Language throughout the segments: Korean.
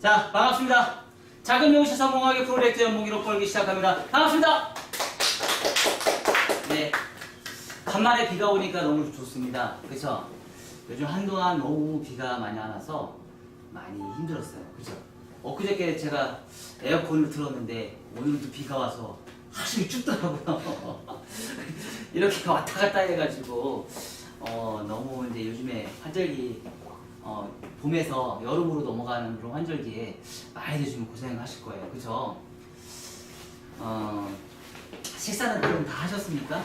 자, 반갑습니다. 작은 명시 성공하기 프로젝트 연봉 기록 벌기 시작합니다. 반갑습니다. 네. 간만에 비가 오니까 너무 좋습니다. 그쵸? 요즘 한동안 너무 비가 많이 안 와서 많이 힘들었어요. 그죠? 엊그저께 제가 에어컨을 틀었는데 오늘은 또 비가 와서 하루 춥더라고요. 이렇게 왔다 갔다 해가지고 어, 너무 이제 요즘에 환절기 어, 봄에서 여름으로 넘어가는 그런 환절기에 많이들 좀 고생하실 거예요. 그죠? 어, 식사는 그럼 다 하셨습니까?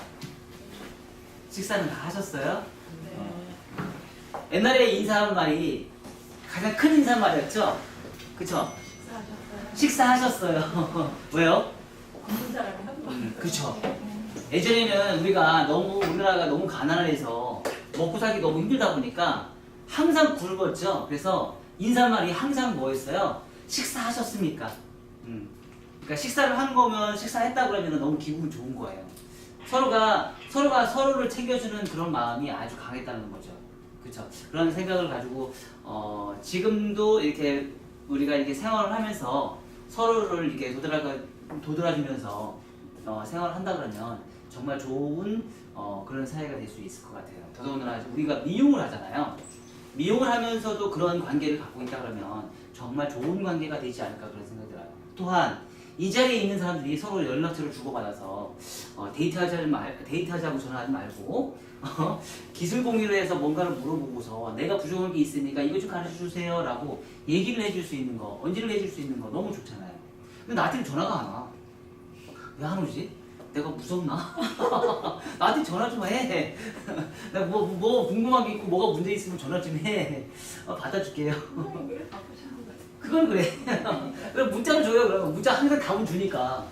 식사는 다 하셨어요? 어. 옛날에 인사하는 말이 가장 큰 인사말이었죠? 그쵸? 식사하셨어요? 식사하셨어요. 왜요? 없는 사람이 한 번. 음, 그쵸. 예전에는 우리가 너무 우리나라가 너무 가난해서 먹고 살기 너무 힘들다 보니까 항상 굶었죠. 그래서 인사말이 항상 뭐였어요? 식사하셨습니까? 음. 그러니까 식사를 한 거면 식사했다 그러면 너무 기분 좋은 거예요. 서로가 서로가 서로를 챙겨주는 그런 마음이 아주 강했다는 거죠. 그렇죠. 그런 생각을 가지고 어, 지금도 이렇게 우리가 이렇게 생활을 하면서 서로를 이렇게 도드라 도드라주면서 어, 생활을 한다 그러면 정말 좋은 어, 그런 사회가 될 수 있을 것 같아요. 더더군다나 우리가 미용을 하잖아요. 미용을 하면서도 그런 관계를 갖고 있다 그러면 정말 좋은 관계가 되지 않을까 그런 생각이 들어요. 또한 이 자리에 있는 사람들이 서로 연락처를 주고받아서 어, 데이트하자 말 데이트하자고 전화하지 말고 어, 기술 공유를 해서 뭔가를 물어보고서 내가 부족한 게 있으니까 이거 좀 가르쳐 주세요 라고 얘기를 해줄 수 있는 거, 언지를 해줄 수 있는 거 너무 좋잖아요. 근데 나한테 전화가 안 와. 왜 안 오지? 내가 무섭나? 나한테 전화 좀 해. 내가 뭐, 뭐 궁금한 게 있고 뭐가 문제 있으면 전화 좀 해. 어, 받아줄게요. 그건 그래. 그럼 문자로 줘요. 그러면 문자 항상 답은 주니까.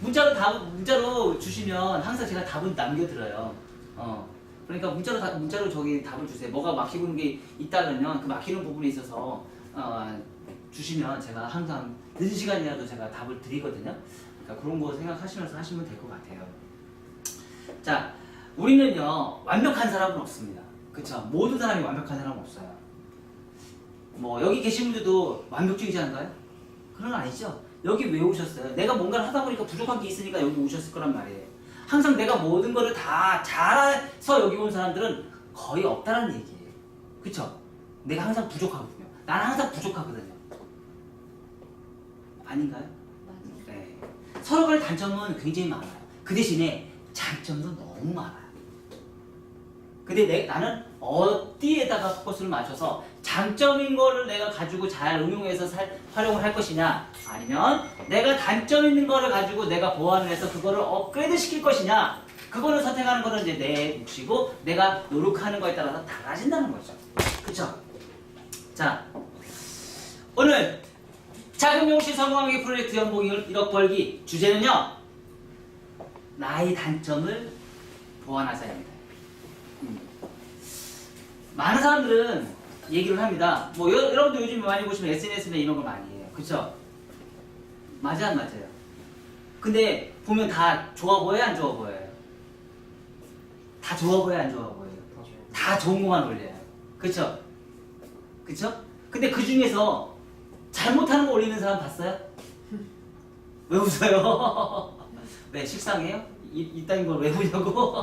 문자로 답 문자로 주시면 항상 제가 답은 남겨드려요. 어. 그러니까 문자로 다, 문자로 저기 답을 주세요. 뭐가 막히고 있는 게 있다 그러면 그 막히는 부분에 있어서 어, 주시면 제가 항상 늦은 시간이라도 제가 답을 드리거든요. 그러니까 그런 거 생각하시면서 하시면 될 것 같아요. 자, 우리는요 완벽한 사람은 없습니다. 그쵸? 모든 사람이 완벽한 사람은 없어요. 뭐 여기 계신 분들도 완벽주의지 않가요? 그런 건 아니죠. 여기 왜 오셨어요? 내가 뭔가를 하다 보니까 부족한 게 있으니까 여기 오셨을 거란 말이에요. 항상 내가 모든 거를 다 잘해서 여기 온 사람들은 거의 없다는 얘기예요. 그쵸? 내가 항상 부족하거든요. 나는 항상 부족하거든요. 아닌가요? 네. 서로 간의 단점은 굉장히 많아요. 그 대신에 장점도 너무 많아요. 근데 내, 나는 어디에다가 포커스를 맞춰서 장점인 거를 내가 가지고 잘 응용해서 살- 활용을 할 것이냐 아니면 내가 단점 있는 거를 가지고 내가 보완을 해서 그거를 업그레이드 시킬 것이냐 그거를 선택하는 거는 이제 내 몫이고 내가 노력하는 거에 따라서 달라진다는 거죠. 그쵸? 자, 오늘 작은 용시 성공하기 프로젝트 연봉 1억 벌기 주제는요 나의 단점을 보완하자입니다. 음. 많은 사람들은 얘기를 합니다. 뭐 여, 여러분들 요즘 많이 보시면 SNS나 이런 거 많이 해요. 그쵸? 맞아 안 맞아요? 근데 보면 다 좋아 보여요 안 좋아 보여요? 다 좋아 보여요 안 좋아 보여요? 다 좋은 것만 올려요. 그쵸? 그쵸? 근데 그 중에서 잘못하는 거 올리는 사람 봤어요? 왜 웃어요? 네, 식상해요? 이, 이딴 걸 왜 보냐고?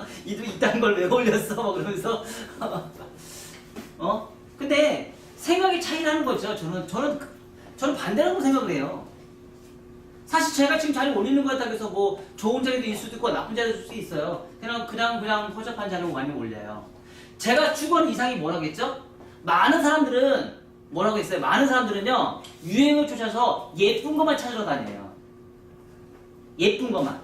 이도 이딴 걸 왜 올렸어? 막 그러면서. 어? 근데 생각의 차이라는 거죠. 저는, 저는, 그- 저는 반대라고 생각을 해요. 사실 제가 지금 자료 올리는 것 같다고 해서 뭐 좋은 자리도 있을 수도 있고 나쁜 자리도 있을 수 있어요. 그냥, 그냥, 그냥 허접한 자료 많이 올려요. 제가 추구하는 이상이 뭐라겠죠? 많은 사람들은 뭐라고 했어요? 많은 사람들은요, 유행을 쫓아서 예쁜 것만 찾으러 다녀요. 예쁜 것만.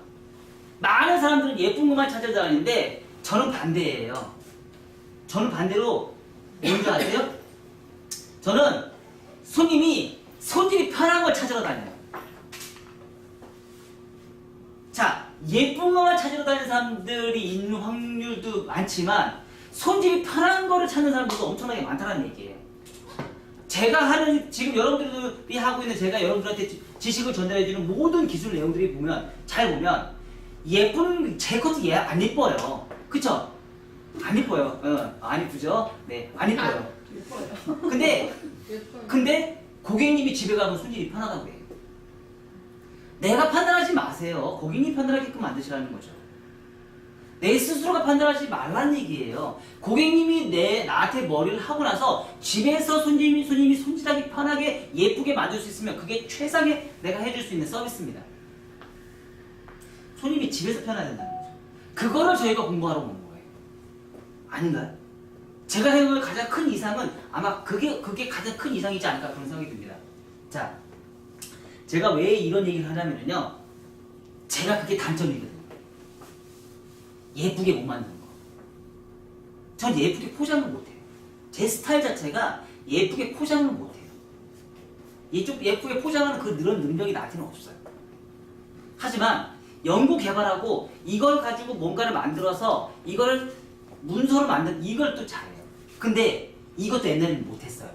많은 사람들은 예쁜 것만 찾아다니는데, 저는 반대예요. 저는 반대로, 뭔지 아세요? 저는 손님이 손질이 편한 걸 찾으러 다녀요. 자, 예쁜 것만 찾으러 다니는 사람들이 있는 확률도 많지만, 손질이 편한 거를 찾는 사람들도 엄청나게 많다는 얘기예요. 제가 하는 지금 여러분들이 하고 있는 제가 여러분들한테 지- 지식을 전달해주는 모든 기술 내용들이 보면 잘 보면 예쁜 제 것도 예, 안 예뻐요. 그쵸? 안 예뻐요. 어, 안 예쁘죠? 네, 안 예뻐요. 예뻐요. 근데. 근데 고객님이 집에 가면 손님이 편하다고 해요. 내가 판단하지 마세요. 고객님이 판단하게끔 만드시라는 거죠. 내 스스로가 판단하지 말라는 얘기예요. 고객님이 내 나한테 머리를 하고 나서 집에서 손님이 손님이 손질하기 편하게 예쁘게 만들 수 있으면 그게 최상의 내가 해줄 수 있는 서비스입니다. 손님이 집에서 편해야 된다는 거죠. 그거를 저희가 공부하러 온 거예요. 아닌가요? 제가 생각할 가장 큰 이상은 아마 그게 그게 가장 큰 이상이지 않을까 그런 생각이 듭니다. 자, 제가 왜 이런 얘기를 하냐면요. 제가 그게 단점이거든요. 예쁘게 못 만드는 거. 전 예쁘게 포장을 못해요. 제 스타일 자체가 예쁘게 포장을 못해요. 이쪽 예쁘게 포장하는 그 그런 능력이 나한테는 없어요. 하지만 연구 개발하고 이걸 가지고 뭔가를 만들어서 이걸 문서로 만든 이걸 또 잘해요. 근데 이것도 옛날에는 못했어요.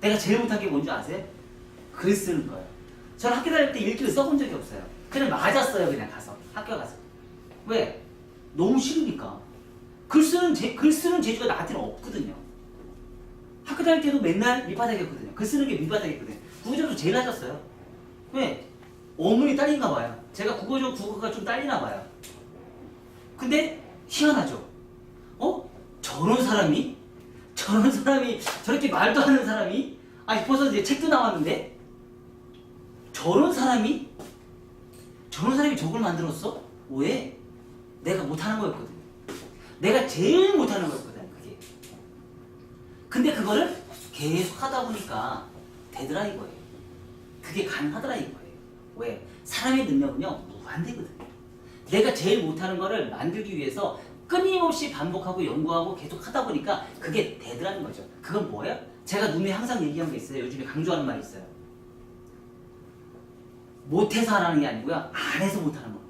내가 제일 못한 게 뭔지 아세요? 글 쓰는 거예요. 저는 학교 다닐 때 일기를 써본 적이 없어요. 그냥 맞았어요, 그냥 가서 학교 가서. 왜? 너무 싫으니까. 글 쓰는 제, 글 쓰는 재주가 나한테는 없거든요. 학교 다닐 때도 맨날 밑바닥이었거든요. 글 쓰는 게 밑바닥이었거든요. 국어점수 제일 낮았어요. 왜? 어머니 딸린가 봐요. 제가 국어 좀 국어가 좀 딸리나 봐요. 근데 희한하죠. 어? 저런 사람이? 저런 사람이 저렇게 말도 안 하는 사람이? 아니 벌써 이제 책도 나왔는데 저런 사람이? 저런 사람이 저걸 만들었어? 왜? 내가 못하는 거였거든. 내가 제일 못하는 거였거든. 그게. 근데 그거를 계속 하다 보니까 되더라 이거예요. 그게 가능하더라 이거예요. 왜? 사람의 능력은요 무한대거든요. 내가 제일 못하는 거를 만들기 위해서 끊임없이 반복하고 연구하고 계속 하다 보니까 그게 되더라는 거죠. 그건 뭐예요? 제가 눈에 항상 얘기한 게 있어요. 요즘에 강조하는 말이 있어요. 못해서 하라는 게 아니고요. 안 해서 못하는 거죠.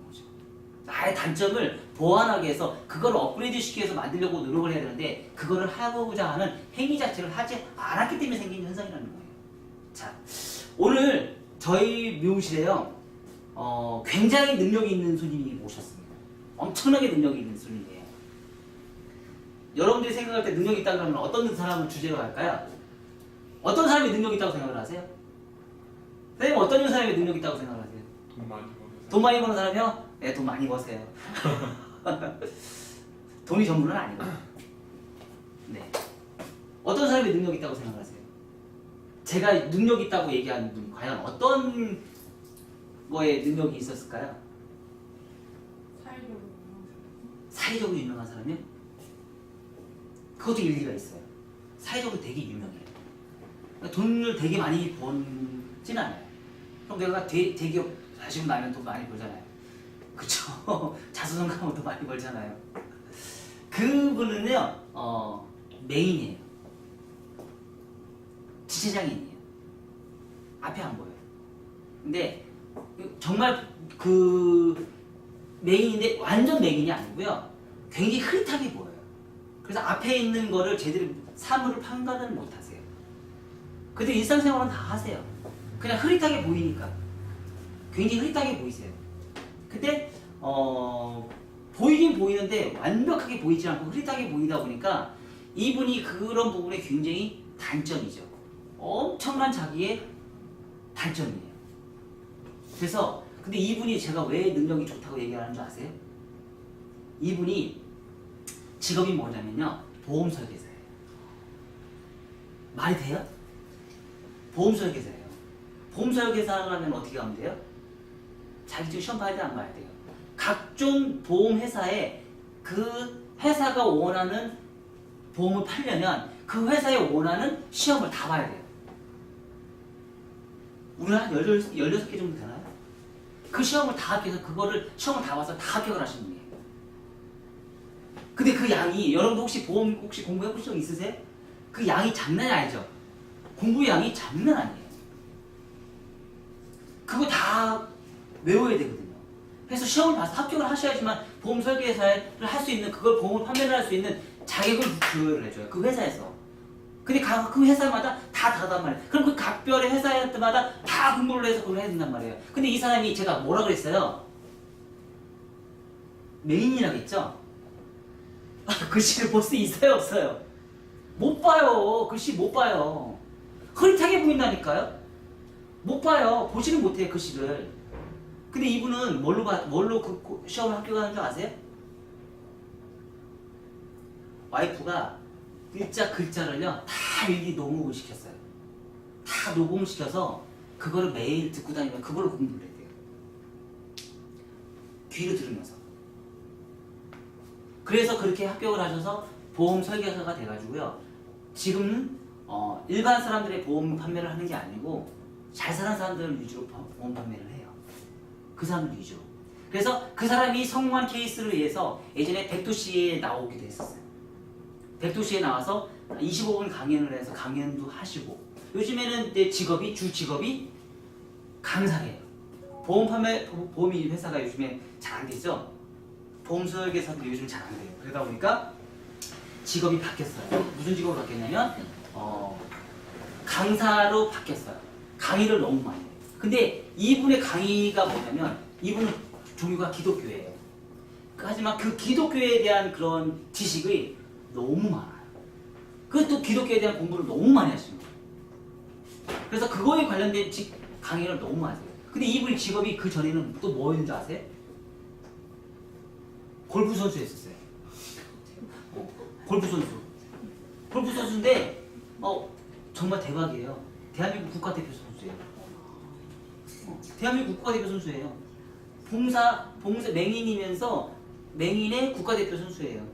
나의 단점을 보완하기 위해서 그걸 업그레이드 시키기 위해서 만들려고 노력을 해야 되는데 그거를 하고자 하는 행위 자체를 하지 않았기 때문에 생긴 현상이라는 거예요. 자, 오늘 저희 미용실에요. 어, 굉장히 능력이 있는 손님이 오셨습니다. 엄청나게 능력이 있는 손님이에요. 여러분들이 생각할 때 능력이 있다 그러면 어떤 사람을 주제로 할까요? 어떤 사람이 능력이 있다고 생각을 하세요? 선생님 어떤 사람이 능력이 있다고 생각하세요? 돈 많이 버는 돈 많이 버는 사람이요? 네, 돈 많이 버세요. 돈이 전부는 아니고. 네. 어떤 사람이 능력이 있다고 생각하세요? 제가 능력 있다고 얘기하는 분 과연 어떤 거에 능력이 있었을까요? 사회적으로 사회적으로 유명한 사람이요? 그것도 일리가 있어요. 사회적으로 되게 유명해요. 그러니까 돈을 되게 많이 번진 않아요. 그럼 내가 대, 대기업 하시고 나면 돈 많이 벌잖아요. 그쵸? 자수성 가면 돈 많이 벌잖아요. 그분은요, 어, 메인이에요. 지체장인이에요. 앞에 안 보여요. 근데 정말 그 메인인데 완전 메인이 아니고요. 굉장히 흐릿하게 보여요. 그래서 앞에 있는 거를 제대로 사물을 판단을 못 하세요. 근데 일상생활은 다 하세요. 그냥 흐릿하게 보이니까. 굉장히 흐릿하게 보이세요. 근데 어 보이긴 보이는데 완벽하게 보이지 않고 흐릿하게 보이다 보니까 이분이 그런 부분에 굉장히 단점이죠. 엄청난 자기의 단점이에요. 그래서 근데 이분이 제가 왜 능력이 좋다고 얘기하는 줄 아세요? 이분이 직업이 뭐냐면요 보험 설계사예요. 말이 돼요? 보험 설계사예요. 보험 설계사를 하면 어떻게 하면 돼요? 자기 좀 시험 봐야 돼, 안 봐야 돼요? 각종 보험 회사에 그 회사가 원하는 보험을 팔려면 그 회사에 원하는 시험을 다 봐야 돼요. 우리 한 16, 16개 정도 되나요? 그 시험을 다 합격해서 그거를 시험을 다 봐서 다 합격을 하시는 분이에요. 근데 그 양이 여러분도 혹시 보험 혹시 공부해 보신 적 있으세요? 그 양이 장난이 아니죠. 공부 양이 장난 아니에요. 그거 다 외워야 되거든요. 그래서 시험을 봐서 합격을 하셔야지만 보험 설계사를 할 수 있는 그걸 보험을 판매를 할 수 있는 자격을 부여를 해줘요. 그 회사에서. 근데 각 그 회사마다 다 다르단 말이에요. 그럼 그 각별의 회사마다 다 공부를 해서 그걸 해야 된단 말이에요. 근데 이 사람이 제가 뭐라 그랬어요? 메인이라겠죠? 글씨를 볼 수 있어요, 없어요? 못 봐요. 글씨 못 봐요. 흐릿하게 보인다니까요. 못 봐요. 보지는 못해요 글씨를. 근데 이분은 뭘로 봐, 뭘로 그 고- 시험을 합격하는 줄 아세요? 와이프가 글자 글자를요 다 일일이 녹음을 시켰어요. 다 녹음을 시켜서 그거를 매일 듣고 다니면 그걸로 공부를 해야 돼요. 귀로 들으면서. 그래서 그렇게 합격을 하셔서 보험 설계사가 돼가지고요. 지금은 어, 일반 사람들의 보험 판매를 하는 게 아니고 잘 사는 사람들을 위주로 보- 보험 판매를 해요. 그 사람들 위주로. 그래서 그 사람이 성공한 케이스를 위해서 예전에 백도시에 나오기도 했었어요. 백도시에 나와서 25분 강연을 해서 강연도 하시고 요즘에는 내 직업이 주 직업이 강사예요. 보험 판매 보- 보험 이 회사가 요즘에 잘 안 되죠. 보험 설계사도 요즘 잘 안 돼요. 그러다 보니까 직업이 바뀌었어요. 무슨 직업으로 바뀌었냐면 어, 강사로 바뀌었어요. 강의를 너무 많이. 근데 이분의 강의가 뭐냐면 이분은 종교가 기독교예요. 하지만 그 기독교에 대한 그런 지식이 너무 많아요. 그것도 기독교에 대한 공부를 너무 많이 하시는 거예요. 그래서 그거에 관련된 직- 강의를 너무 많이 해요. 근데 이분의 직업이 그 전에는 또 뭐였는지 아세요? 골프 선수였었어요. 어, 골프 선수. 골프 선수인데 어 정말 대박이에요. 대한민국 국가대표 선수예요. 어, 대한민국 국가대표 선수예요. 봉사 봉사 맹인이면서 맹인의 국가대표 선수예요.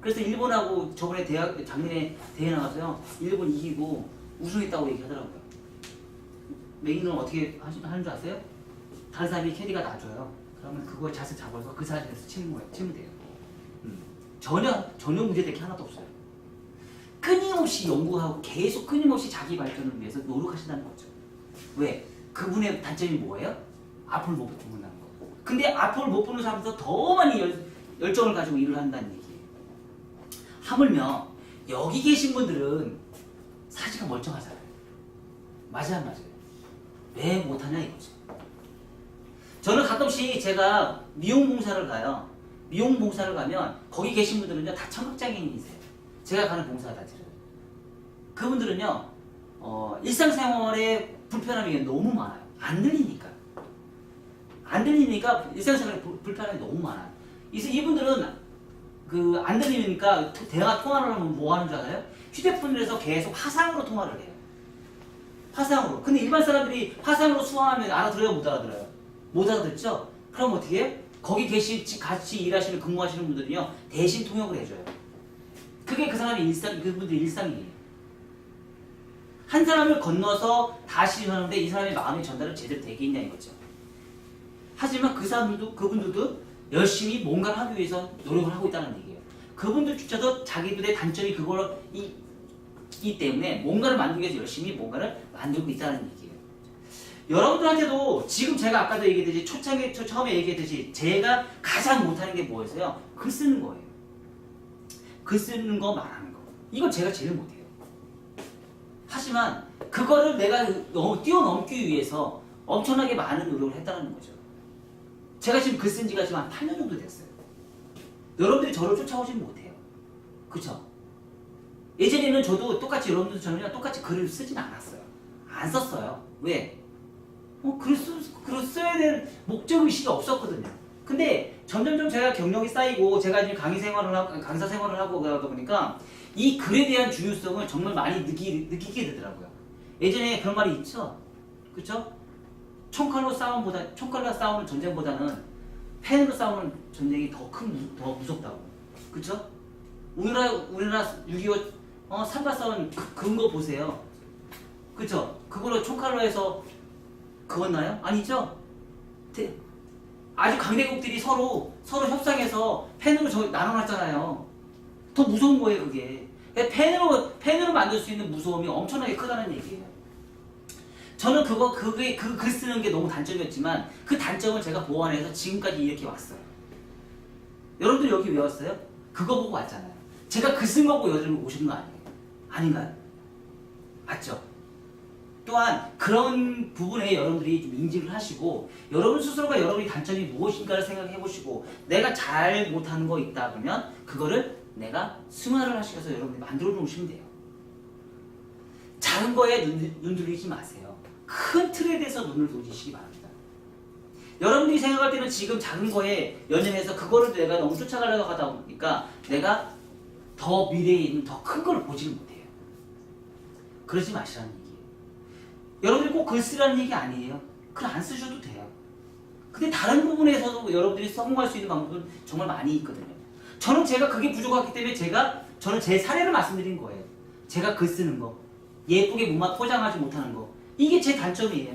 그래서 일본하고 저번에 대학 작년에 대회 나가서요 일본 이기고 우승했다고 얘기하더라고요. 맹인은 어떻게 하시, 하는 줄 아세요? 다른 사람이 캐디가 놔줘요. 그러면 그거 자세 잡아서 그 자세에서 치는 거예요. 치면 돼요. 음. 전혀 전혀 문제될 게 하나도 없어요. 끊임없이 연구하고 계속 끊임없이 자기 발전을 위해서 노력하신다는 거죠. 왜? 그분의 단점이 뭐예요? 앞을 못 보는다는 거. 근데 앞을 못 보는 사람보다 더 많이 열, 열정을 가지고 일을 한다는 얘기예요. 하물며 여기 계신 분들은 사지가 멀쩡하잖아요. 맞아 안 맞아요? 왜 못하냐 이거죠. 저는 가끔씩 제가 미용봉사를 가요. 미용봉사를 가면 거기 계신 분들은요 다 청각장애인이세요. 제가 가는 봉사자들은 그분들은요 어, 일상생활에 불편함이 너무 많아요. 안 들리니까 안 들리니까 일상생활에 불- 불편함이 너무 많아요. 그래서 이분들은 그 안 들리니까 대화 통화를 하면 뭐 하는 줄 알아요? 휴대폰을 해서 계속 화상으로 통화를 해요. 화상으로. 근데 일반 사람들이 화상으로 수화하면 알아들어요, 못 알아들어요? 못 알아듣죠? 그럼 어떻게 해요? 거기 계시 같이 일하시는 근무하시는 분들은요 대신 통역을 해줘요. 그게 그 사람의 일상, 그분들 일상이에요. 한 사람을 건너서 다시 하는데 이 사람의 마음의 전달은 제대로 되게 있냐 이거죠. 하지만 그 사람들도 그분들도 열심히 뭔가를 하기 위해서 노력을 하고 있다는 얘기예요. 그분들조차도 자기들의 단점이 그걸 이, 이 때문에 뭔가를 만들기 위해서 열심히 뭔가를 만들고 있다는 얘기예요. 여러분들한테도 지금 제가 아까도 얘기했듯이 초창에 초, 처음에 얘기했듯이 제가 가장 못하는 게 뭐였어요? 글 쓰는 거예요. 글 쓰는 거 말하는 거. 이건 제가 제일 못해요. 하지만 그거를 내가 너무 뛰어넘기 위해서 엄청나게 많은 노력을 했다는 거죠. 제가 지금 글 쓴 지가 지금 한 8년 정도 됐어요. 여러분들이 저를 쫓아오지는 못해요. 그쵸? 예전에는 저도 똑같이 여러분들 저는 똑같이 글을 쓰진 않았어요. 안 썼어요. 왜? 어, 글, 쓰, 글을 써야 될 목적의식이 없었거든요. 근데 점점점 제가 경력이 쌓이고 제가 지금 강의 생활을 하고 강사 생활을 하고 그러다 보니까 이 글에 대한 중요성을 정말 많이 느끼, 느끼게 되더라고요. 예전에 그런 말이 있죠? 그쵸? 총칼로 싸움보다 총칼로 싸우는 전쟁보다는 펜으로 싸우는 전쟁이 더큰더 무섭다고 그쵸? 우리나라 우리나라 6.25 어, 삼바 싸운 그, 근거 보세요 그쵸? 그걸로 총칼로 해서 그었나요? 아니죠? 대- 아주 강대국들이 서로 서로 협상해서 펜으로 저 나눠놨잖아요 더 무서운 거예요 그게 펜으로 펜으로 만들 수 있는 무서움이 엄청나게 크다는 얘기예요 저는 그거 그게 그 글 쓰는 게 너무 단점이었지만 그 단점을 제가 보완해서 지금까지 이렇게 왔어요. 여러분들 여기 왜 왔어요? 그거 보고 왔잖아요. 제가 글 쓴 거 보고 여기 오신 거 아니에요? 아닌가요? 맞죠? 또한 그런 부분에 여러분들이 좀 인지를 하시고 여러분 스스로가 여러분의 단점이 무엇인가를 생각해 보시고 내가 잘 못하는 거 있다 그러면 그거를 내가 승화를 하셔서 여러분이 만들어 놓으시면 돼요. 작은 거에 눈, 눈 돌리지 마세요. 큰 틀에 대해서 눈을 돌리시기 바랍니다. 여러분들이 생각할 때는 지금 작은 거에 연연해서 그거를 내가 너무 쫓아가려고 하다 보니까 내가 더 미래에 있는 더 큰 걸 보지를 못해요. 그러지 마시라는. 여러분들이 꼭 글 쓰라는 얘기 아니에요. 글 안 쓰셔도 돼요. 근데 다른 부분에서도 여러분들이 성공할 수 있는 방법은 정말 많이 있거든요. 저는 제가 그게 부족하기 때문에 제가 저는 제 사례를 말씀드린 거예요. 제가 글 쓰는 거, 예쁘게 문만 포장하지 못하는 거, 이게 제 단점이에요.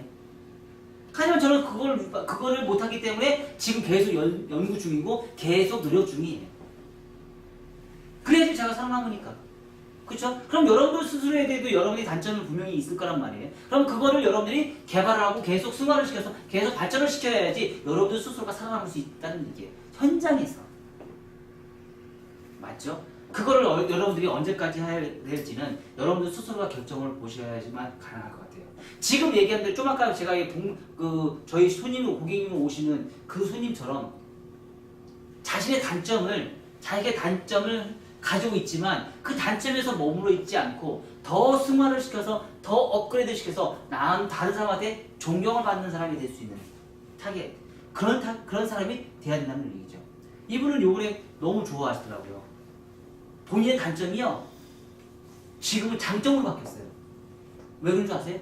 하지만 저는 그걸 그거를 못하기 때문에 지금 계속 연, 연구 중이고 계속 노력 중이에요. 그래야지 제가 살아남으니까. 그렇죠? 그럼 여러분들 스스로에 대해도 여러분의 단점이 분명히 있을 거란 말이에요. 그럼 그거를 여러분들이 개발을 하고 계속 승화를 시켜서 계속 발전을 시켜야지 여러분들 스스로가 살아남을 수 있다는 얘기예요. 현장에서. 맞죠? 그거를 어- 여러분들이 언제까지 해야 될지는 여러분들 스스로가 결정을 보셔야지만 가능할 것 같아요. 지금 얘기한 대로 좀 아까 제가 이 동, 그 저희 손님 고객님 오시는 그 손님처럼 자신의 단점을 자기의 단점을 가지고 있지만 그 단점에서 머물러 있지 않고 더 승화를 시켜서 더 업그레이드 시켜서 남 다른 사람한테 존경을 받는 사람이 될 수 있는 타겟 그런 타, 그런 사람이 돼야 된다는 얘기죠. 이분은 요번에 너무 좋아하시더라고요. 본인의 단점이요 지금은 장점으로 바뀌었어요. 왜 그런 줄 아세요?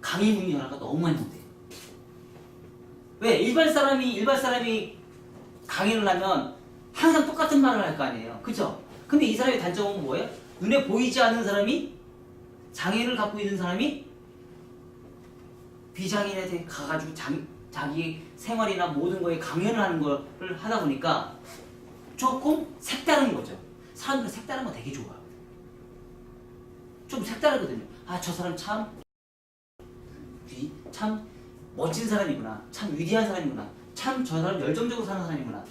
강의 문의 전화가 너무 온대요. 왜 일반 사람이 일반 사람이 강의를 하면 항상 똑같은 말을 할 거 아니에요. 그죠? 근데 이 사람의 단점은 뭐예요? 눈에 보이지 않는 사람이 장애를 갖고 있는 사람이 비장애인에 대해 가가지고 장, 자기 생활이나 모든 거에 강연을 하는 거를 하다 보니까 조금 색다른 거죠. 사람들은 색다른 거 되게 좋아하거든요. 좀 색다르거든요. 아, 저 사람 참, 위, 참 멋진 사람이구나. 참 위대한 사람이구나. 참 저 사람 열정적으로 사는 사람이구나.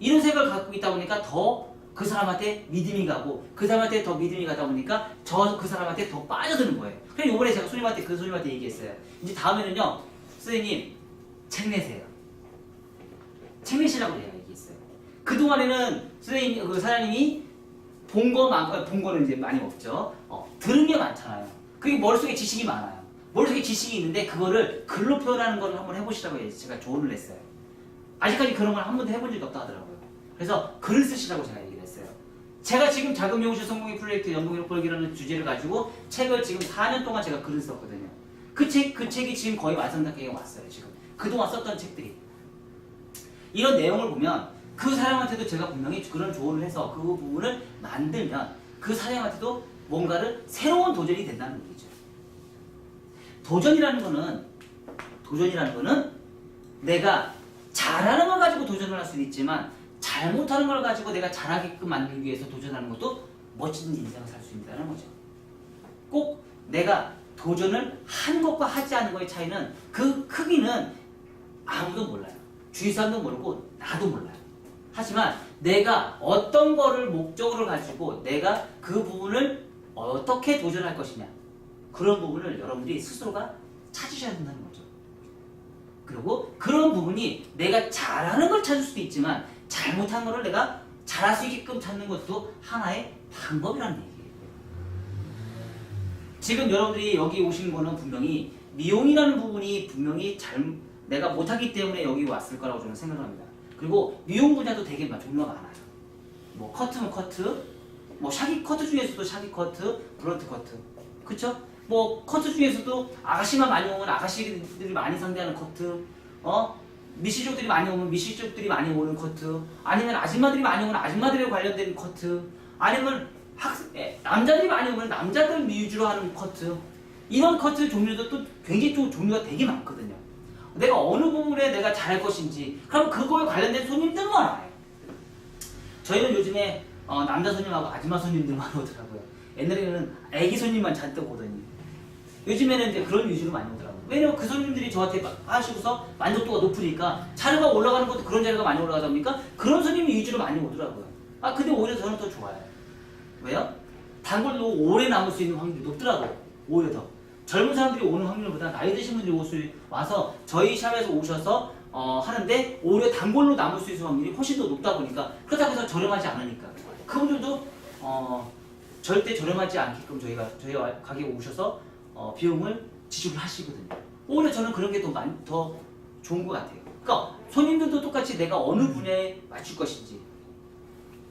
이런 생각을 갖고 있다 보니까 더 그 사람한테 믿음이 가고 그 사람한테 더 믿음이 가다 보니까 저 그 사람한테 더 빠져드는 거예요. 그래서 요번에 제가 손님한테 그 손님한테 얘기했어요. 이제 다음에는요, 선생님 책 내세요. 책 내시라고 내가 얘기했어요. 그 동안에는 선생님 그 사장님이 본 거만 본 거는 이제 많이 없죠. 어, 들은 게 많잖아요. 그게 머릿속에 지식이 많아요. 머릿속에 지식이 있는데 그거를 글로 표현하는 걸 한번 해보시라고 제가 조언을 했어요. 아직까지 그런 걸 한 번도 해본 적이 없다 하더라고요. 그래서 글을 쓰시라고 제가 얘기를 했어요. 제가 지금 자금 용실 성공의 프로젝트 연동력 벌기라는 주제를 가지고 책을 지금 4년 동안 제가 글을 썼거든요. 그 책, 그 책이 지금 거의 완성 단계에 왔어요, 지금. 그동안 썼던 책들이. 이런 내용을 보면 그 사람한테도 제가 분명히 그런 조언을 해서 그 부분을 만들면 그 사람한테도 뭔가를 새로운 도전이 된다는 얘기죠. 도전이라는 거는 도전이라는 거는 내가 잘하는 걸 가지고 도전을 할 수는 있지만 잘못하는 걸 가지고 내가 잘하게끔 만들기 위해서 도전하는 것도 멋진 인생을 살 수 있다는 거죠. 꼭 내가 도전을 한 것과 하지 않은 것의 차이는 그 크기는 아무도 몰라요. 주위 사람도 모르고 나도 몰라요. 하지만 내가 어떤 거를 목적으로 가지고 내가 그 부분을 어떻게 도전할 것이냐 그런 부분을 여러분들이 스스로가 찾으셔야 된다는 거죠. 그리고 그런 부분이 내가 잘하는 걸 찾을 수도 있지만 잘못한 거를 내가 잘할 수 있게끔 찾는 것도 하나의 방법이라는 얘기예요. 지금 여러분들이 여기 오신 거는 분명히 미용이라는 부분이 분명히 잘 내가 못하기 때문에 여기 왔을 거라고 저는 생각을 합니다. 그리고 미용 분야도 되게 많- 종류가 많아요. 뭐 커트면 커트, 뭐 샤기 커트 중에서도 샤기 커트, 브런트 커트, 그쵸? 뭐 커트 중에서도 아가씨만 많이 오면 아가씨들이 많이 상대하는 커트, 어? 미시족들이 많이 오면 미시족들이 많이 오는 커트, 아니면 아줌마들이 많이 오면 아줌마들에 관련된 커트, 아니면 학, 에, 남자들이 많이 오면 남자들 위주로 하는 커트, 이런 커트 종류도 또 굉장히 또 종류가 되게 많거든요. 내가 어느 부분에 내가 잘할 것인지, 그럼 그거에 관련된 손님들만 와요. 저희는 요즘에 어, 남자 손님하고 아줌마 손님들만 오더라고요. 옛날에는 애기 손님만 잔뜩 오더니 요즘에는 이제 그런 위주로 많이 오더라고요. 왜냐면 그 손님들이 저한테 막 하시고서 만족도가 높으니까 자료가 올라가는 것도 그런 자료가 많이 올라가다 보니까 그런 손님이 위주로 많이 오더라고요. 아 근데 오히려 저는 더 좋아요. 왜요? 단골로 오래 남을 수 있는 확률이 높더라고요. 오히려 더. 젊은 사람들이 오는 확률보다 나이 드신 분들이 올 수, 와서 저희 샵에서 오셔서 어, 하는데 오히려 단골로 남을 수 있는 확률이 훨씬 더 높다 보니까 그렇다고 해서 저렴하지 않으니까 그분들도 어, 절대 저렴하지 않게끔 저희가 저희 가게에 오셔서 어, 비용을 지출을 하시거든요. 오히려 저는 그런 게더더 좋은 것 같아요. 그러니까 손님들도 똑같이 내가 어느 분야에 맞출 것인지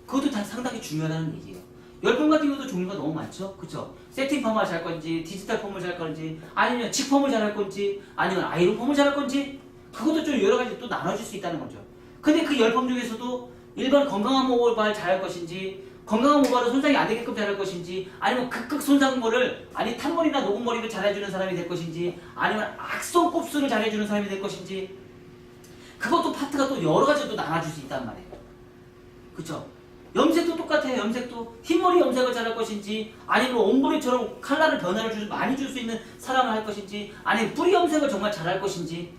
그것도 다 상당히 중요하다는 얘기예요. 열풍 같은 경우도 종류가 너무 많죠, 그렇죠? 세팅 펌을 잘 건지, 디지털 펌을 잘 건지, 아니면 직 펌을 잘 할 건지, 아니면 아이론 펌을 잘 할 건지, 그것도 좀 여러 가지 또 나눠질 수 있다는 거죠. 근데 그 열펌 중에서도 일반 건강한 모발 잘 할 것인지, 건강한 모발은 손상이 안 되게끔 잘할 것인지, 아니면 극극 손상한 거를 아니 탄머리나 녹은 머리를 잘 해주는 사람이 될 것인지, 아니면 악성 곱슬을 잘 해주는 사람이 될 것인지, 그것도 파트가 또 여러 가지로 또 나눠질 수 있단 말이에요. 그쵸? 염색도 똑같아요. 염색도 흰머리 염색을 잘할 것인지 아니면 옴브레처럼 컬러를 변화를 줄, 많이 줄 수 있는 사람을 할 것인지 아니면 뿌리 염색을 정말 잘할 것인지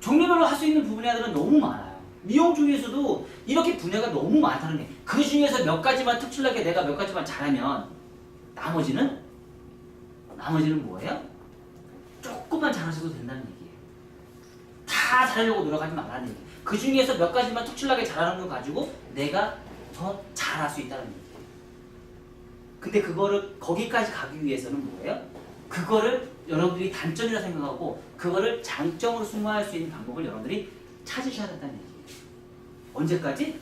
종류별로 할 수 있는 분야들은 너무 많아요. 미용 중에서도 이렇게 분야가 너무 많다는 게 그 중에서 몇 가지만 특출나게 내가 몇 가지만 잘하면 나머지는 나머지는 뭐예요? 조금만 잘하셔도 된다는 얘기예요. 다 잘하려고 노력하지 말라는 얘기예요. 그 중에서 몇 가지만 특출나게 잘하는 거 가지고 내가 더 잘할 수 있다는 얘기예요. 근데 그거를 거기까지 가기 위해서는 뭐예요? 그거를 여러분들이 단점이라 생각하고 그거를 장점으로 승화할 수 있는 방법을 여러분들이 찾으셔야 된다는 얘기예요. 언제까지?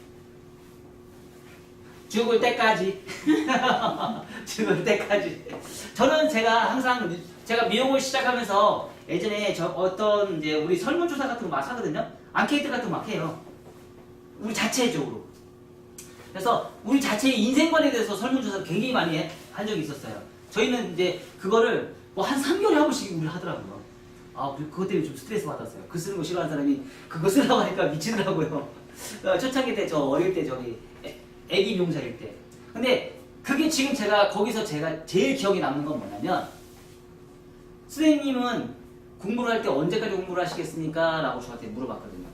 죽을 때까지. 죽을 때까지. 저는 제가 항상 제가 미용을 시작하면서 예전에 저 어떤 이제 우리 설문조사 같은 거 막 하거든요. 앙케이트 같은 거 막 해요. 우리 자체적으로. 그래서 우리 자체의 인생관에 대해서 설문조사를 굉장히 많이 해- 한 적이 있었어요. 저희는 이제 그거를 뭐 한 3개월에 한 번씩 우리 하더라고요. 아, 그- 그것 때문에 좀 스트레스 받았어요. 글 쓰는 거 싫어하는 사람이 그거 쓰라고 하니까 미치더라고요. 어, 초창기 때 저 어릴 때 저기 애- 애기 미용사일 때. 근데 그게 지금 제가 거기서 제가 제일 기억에 남는 건 뭐냐면 선생님은 공부를 할 때 언제까지 공부를 하시겠습니까? 라고 저한테 물어봤거든요.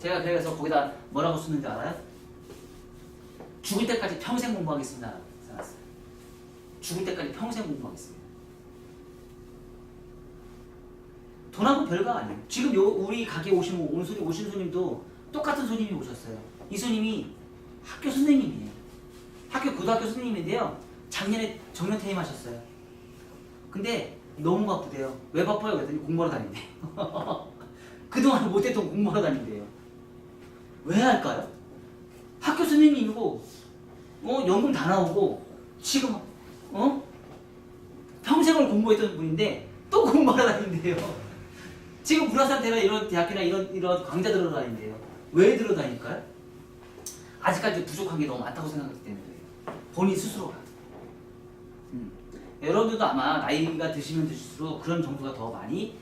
제가 그래서 거기다 뭐라고 쓰는지 알아요? 죽을 때까지 평생 공부하겠습니다. 써놨어요. 죽을 때까지 평생 공부하겠습니다. 돈하고 별거 아니에요. 지금 요 우리 가게 오신 온 손님 오신 손님도 똑같은 손님이 오셨어요. 이 손님이 학교 선생님이에요. 학교 고등학교 선생님인데요. 작년에 정년 퇴임하셨어요. 근데 너무 바쁘대요. 왜 바빠요? 그랬더니 공부하러 다닌대요. 그동안 못했던 공부하러 다닌대요. 왜 할까요? 학교 선생님이고 어 연금 다 나오고 지금 어 평생을 공부했던 분인데 또 공부하러 다닌대요. 지금 문화상태나 이런 대학교나 이런 이런 강좌 들어 다닌대요. 왜 들어 다닐까요? 아직까지 부족한 게 너무 많다고 생각하기 때문에. 본인 스스로가. 음. 여러분들도 아마 나이가 드시면 드실수록 그런 정도가 더 많이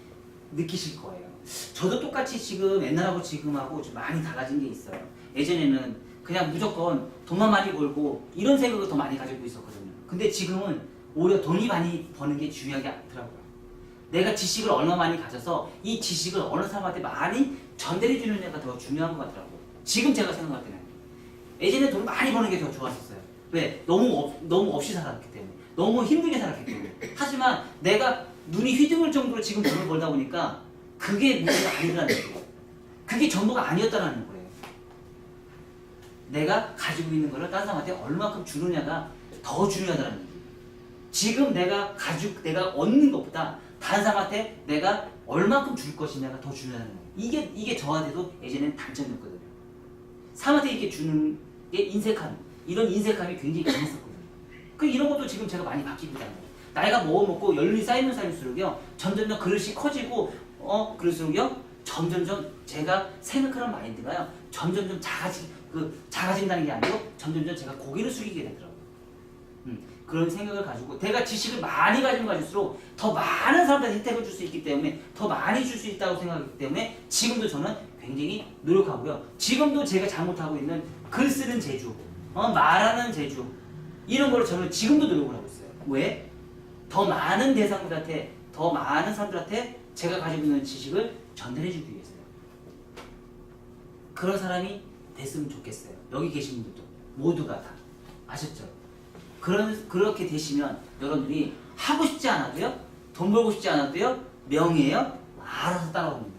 느끼실 거예요. 저도 똑같이 지금 옛날하고 지금하고 좀 많이 달라진 게 있어요. 예전에는 그냥 무조건 돈만 많이 벌고 이런 생각을 더 많이 가지고 있었거든요. 근데 지금은 오히려 돈이 많이 버는 게 중요하지 않더라고요. 내가 지식을 얼마 많이 가져서 이 지식을 어느 사람한테 많이 전달해 주는 애가 더 중요한 것 같더라고요. 지금 제가 생각할 때는 예전에 돈 많이 버는 게 더 좋았었어요. 왜? 너무 없, 너무 없이 살았기 때문에 너무 힘들게 살았기 때문에 하지만 내가 눈이 휘둥을 정도로 지금 돈을 벌다 보니까 그게 문제가 아니라는 거예요. 그게 전부가 아니었다는 거예요. 내가 가지고 있는 거를 다른 사람한테 얼마큼 주느냐가 더 중요하다는 얘기예요. 지금 내가 가지고 내가 얻는 것보다 다른 사람한테 내가 얼마큼 줄 것이냐가 더 중요하다는 거예요. 이게 이게 저한테도 예전에는 단점이었거든요. 사람한테 이렇게 주는 게 인색함 이런 인색함이 굉장히 강했었거든요. 그 이런 것도 지금 제가 많이 바뀌고 있다는 거예요. 나이가 먹어먹고 연륜이 쌓이면 쌓일수록요 점점점 그릇이 커지고 어 그럴수록요 점점점 제가 생각하는 마인드가요 점점점 작아지 그 작아진다는 게 아니고 점점점 제가 고개를 숙이게 되더라고요. 음, 그런 생각을 가지고 내가 지식을 많이 가지면 가질수록 더 많은 사람들한테 혜택을 줄 수 있기 때문에 더 많이 줄 수 있다고 생각하기 때문에 지금도 저는 굉장히 노력하고요. 지금도 제가 잘못하고 있는 글 쓰는 재주, 어, 말하는 재주 이런 거를 저는 지금도 노력을 하고 있어요. 왜? 더 많은 대상들한테 더 많은 사람들한테 제가 가지고 있는 지식을 전달해 주기 위해서요. 그런 사람이 됐으면 좋겠어요. 여기 계신 분들도 모두가 다 아셨죠? 그런 그렇게 되시면 여러분들이 하고 싶지 않아도요, 돈 벌고 싶지 않아도요, 명예요 알아서 따라옵니다.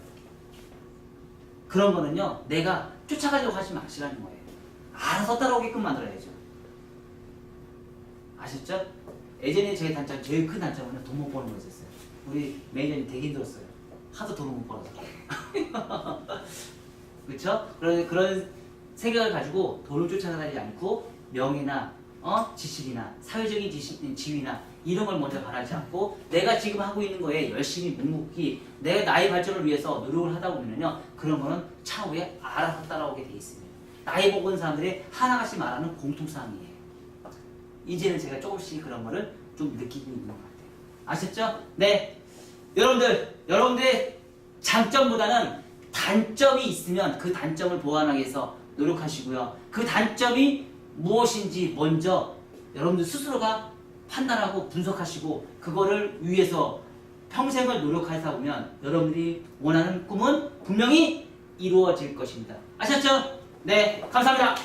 그런 거는요, 내가 쫓아가려고 하지 마시라는 거예요. 알아서 따라오게끔 만들어야죠. 아셨죠? 예전에 제 단점, 제일 큰 단점은 돈 못 버는 거였어요. 우리 매니저님 되게 힘들었어요. 하도 돈을 못 벌어서. 그렇죠? 그런 그런 생각을 가지고 돈을 쫓아다니지 않고 명예나 어 지식이나 사회적인 지식, 지위나 이런 걸 먼저 바라지 않고 내가 지금 하고 있는 거에 열심히 묵묵히 내 나의 발전을 위해서 노력을 하다 보면요 그런 거는 차후에 알아서 따라오게 돼 있습니다. 나이 먹은 사람들이 하나같이 말하는 공통사항이에요. 이제는 제가 조금씩 그런 거를 좀 느끼고 있는 것 같아요. 아셨죠? 네. 여러분들, 여러분들의 장점보다는 단점이 있으면 그 단점을 보완하기 위해서 노력하시고요. 그 단점이 무엇인지 먼저 여러분들 스스로가 판단하고 분석하시고 그거를 위해서 평생을 노력하다 보면 여러분들이 원하는 꿈은 분명히 이루어질 것입니다. 아셨죠? 네, 감사합니다.